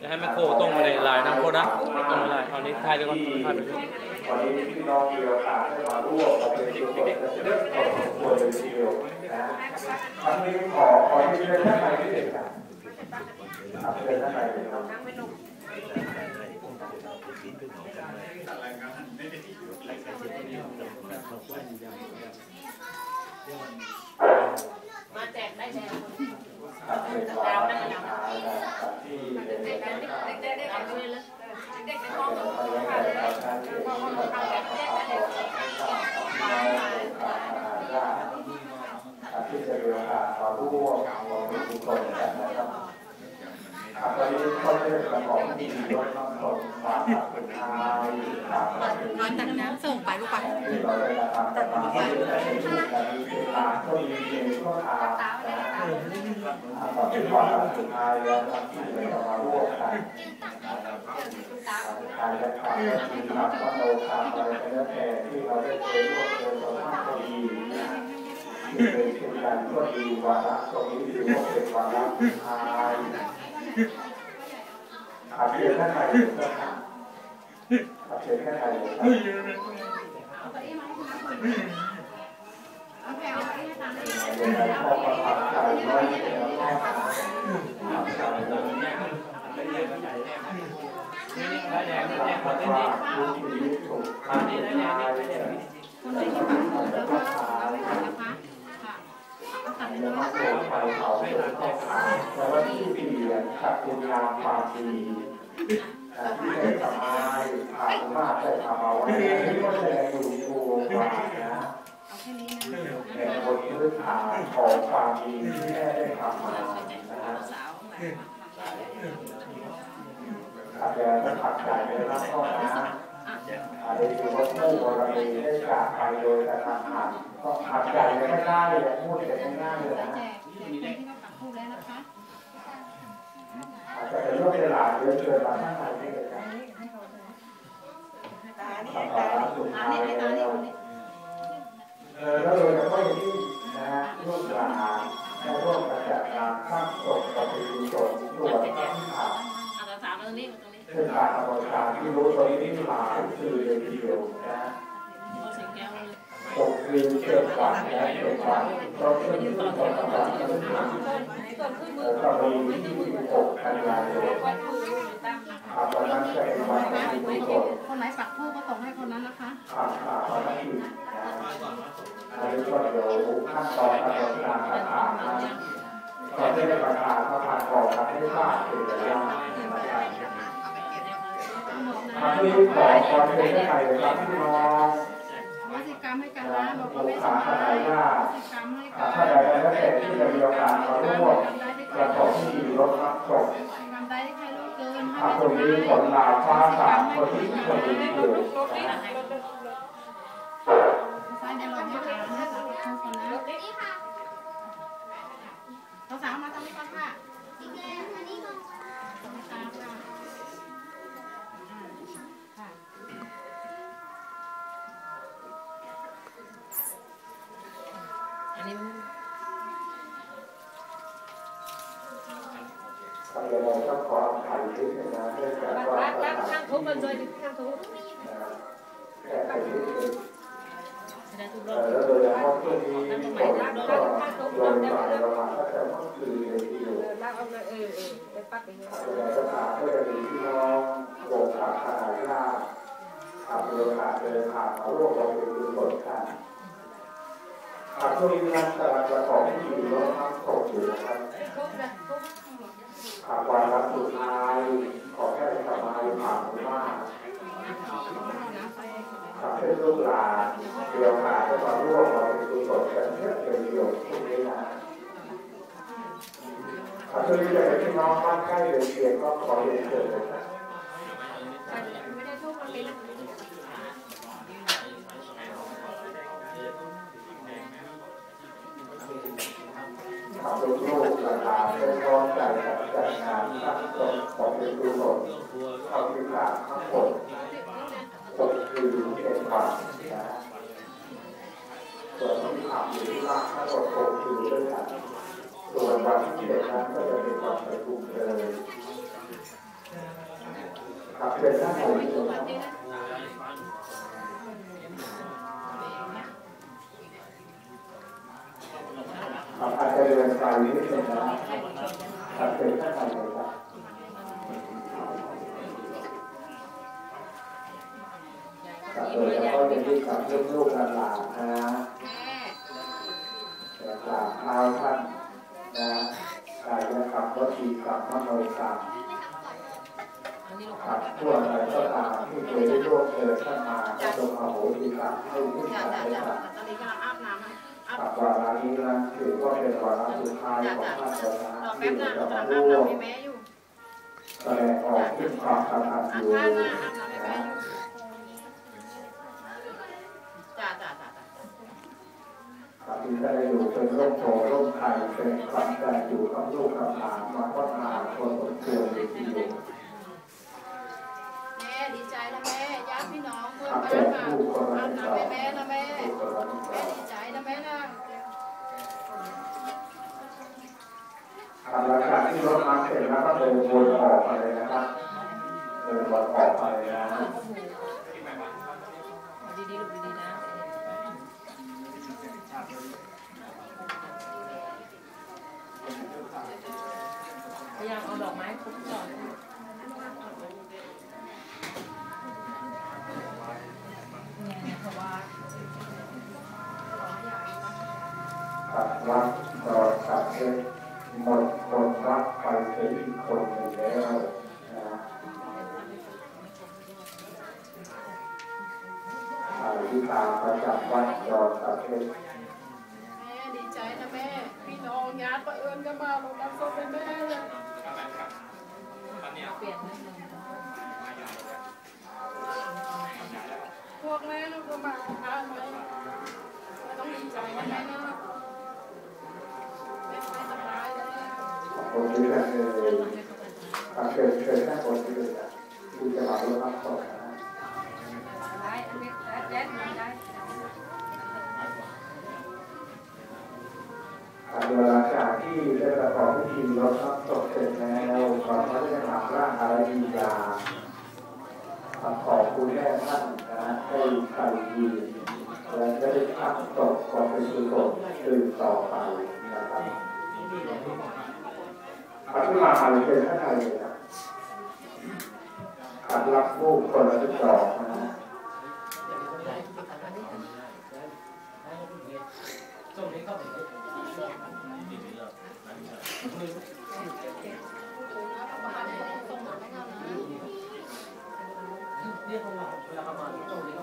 จะให้แม่โครตรงมาในลน์นะโคนะตรงในไลน์เอานี้ถ่ายไปก่อนถ่ายไปก่อนวันนี้พี่น้องมีโอกาสได้มาร่วมมาเป็นส่วนหนึ่งเยอะพอสมควรเลยทีเดียวนะครั้งนี้ขอขอที่เชิญท่านนายพิเศษครับเชิญท่านนายเลยครับมาแจกได้แล้ว ครับเป็นความรักที่ทายนะครับที่เป็น เด็กๆเด็กๆเอาด้วยเลยเด็กๆในห้อง ไปยังไงครับท่านที่ทำแบบนี้ที่จะมีโอกาสมา ร่วมมาเป็นกุศลกันนะครับครับวันนี้ก็เป็นประกอบพิธีรดน้ำศพฝากคุณอายฝากคุณมาจากน้ำส่งไปลูกไปที่เราได้ทำกันมาให้ได้ในช่วงการมีเวลาก็มีเพียงช่วงอาปัจจุบันสุดท้ายแล้วที่เรามาร่วมกันการจะขาดที่ทำว่าเราอะไรก็แล้วแต่ที่เราได้เคยร่วมเดินสภาพก็ดี ที่เป็นเช่นการก็ดีวาระตรงนี้ถือว่าเป็นวาระสุดท้ายอาเพียงท่านใดก็ทำอาเพียงท่าน ใดเลยครับแต่ว่าที่เปลี่ยนกับคุณงามความดีที่ได้ทำมาผ่านมากได้ทำเอาไว้ที่ก็แสดงอยู่ตัวกว่านะแต่บนพื้นฐานของความดีที่แม่ได้ทำมานะฮะอาจจะผักใจไปรับข้อนะ อาจจะถือว่าผู้บารมีได้จากไปโดยกระทำหันก็ขัดใจไม่ได้เลยพูดกันง่ายๆเลยนะอาจจะเป็นเรื่องเวลาเยอะเกินมาทั้งหลายไม่เกิดกาเนี่ยตาระสุดท้าเนี่ยเออแล้ว เช่นการอภิษฐานที่รู้ตรงนี้ที่หลายคือเลยทีเดียวนะเอาสีแก้วเลยตกคืนเกิดฝันและเกิดฝันเราขึ้นที่สองสามวันขึ้นมาแล้วก็มีที่หกกันยายนครับวันนั้นจะเป็นวันที่กุศลคนไหนปักทูบก็ส่งให้คนนั้นนะคะขาดขาดภารกิจนะอันนี้ก็เดี๋ยวขั้นตอนการดำเนินการต่างๆนะก็ได้ประกาศเขาผ่านกองการให้ทราบเป็นระยะนะครับ ทางนี้ขอขอเชิญท่านใดเลยครับพี่น้องวสิกรรมให้กันนะบอกว่าไม่สขาบาท่านยใดว่าวสิกรรมให้กัท่านนใดแล้วแต่ที่จะมีโอกาสมาร่วมกระทบที่รถรับศพทำได้ใครรู้เกินห้ถ้าคนนี้คนลาฟ้าสามคนที่คนดีเกิด ยังไงก็ขออภัยด้วยนะเนื่องจากว่ารักรักข้างทุบมันเลยข้างทุบแค่ไปนิดนึงจะได้ทุบรเอ่แล้วโดยเฉพาะช่วงนี้ก็โดนบ่ายประมาณตั้งแต่เมื่อคืนเลยทีเดียวรักเอาเลยเออเออไปปักไปเลยยังไงก็ตาก็จะมีพี่น้องวงขาขนาดหน้าขับเรือขาเดินผ่านมาร่วมกันเป็นกุศลกันหากช่วงนี้นั้นกำลังประกอบพิธีรดน้ำศพอยู่นะครับ ทุบเลยทุบ หากวันรับสุดท้ายขอแค่สบายผ่านมากขับเป็น ลูกหลานเดี๋ยวหาจะมาร่วมมาเป็นกุศลกันเพื่อเป็นประโยชน์ทุกนี้นะหากช่วงนี้จะเป็นพี่น้องบ้านใกล้เรือนเคียงก็ขอเรียนเชิญนะไม่ได้ทุบมันเป็นขับลูกลูกหลานได้พร้อมใจกันจัดงานตั้งศพของเป็นกุศลเขาที่กราบข้งบนต กคือเป็นวันนะส่วนที่ทำอยู่ที่ล่างทั้งหมดหกคือด้วยกันส่วนวันที่เจ็ดนั้นก็จะเป็นควันประชุมเลยครับเชิญท่านใดที่อยู่ครับครับอาจจะเดินไกลนิดนึงนะครับเชิญท่านใดเกับโดยเฉพาะในที่กับลูกๆหลานนะแม่กราบเท้าท่านนะกายกรรมวจีกรรมโนกรรมอันนี้ลูกขับทั่วอะไรก็ตามที่เคยได้ร่วมเกิดขึ้นมาก็จงอโหสิกรรมให้ทุกจ้าท่านจ้าได้จ้าครับตอนนี้กำลังอาบน้ำให้อาบขับวาระนี้นะถือว่าเป็นวาระสุดท้ายของท่านแล้วนะที่จะมาร่วมแสดงออกถึงความกตัญอาบญู เป็นร่มโร่มไทรเป็นความแต่อยู่กับลูกกับหลานมาก็นานคนสมควรทีเดียวแม่ดีใจนะแม่ญาติพี่น้องเพื่อนบ้านมาลูกคนอาละบนิดน้ำให้แม่นะแม่แม่ดีใจนะแม่นะหลังจากที่รดน้ำเสร็จแล้วก็เดินวนออกไปเลยนะครับเดินวนออกไปนะ ตัดวัดตอนตัดเลยหมดคนวัดไปเป็นอีกคนหนึ่งแล้วนะถ่ายที่ตาประจับวัดตอนตัดเลยแม่ดีใจนะแม่ พี่น้องญาติประเอิญก็มาลงน้ำส้มเป็นแม่เลยเปลี่ยนพวกแม่ลูกก็มาทานไหมไม่ต้องดีใจนะแม่ บคุณที่ท่านเลยครับเชิญเชิญท่านคนที่เลยนะที่จะมาร่วมรับส่งนะได้อันนี้ได้ได้ได้ครับเวลาจากที่ได้ประกอบพิธีรดน้ำศพเสร็จแล้วก่อนเขาจะนำร่างอารยียาขอบคุณแม่ท่านนะได้ใส่ยีและได้พักตกความเป็นกุศลตื่นต่อไปนะครับ พัฒนาเป็นท่านไทยนะการรับลูกคนละสิบสอนะเรียกลงมาเวลาประมาณตรงนี้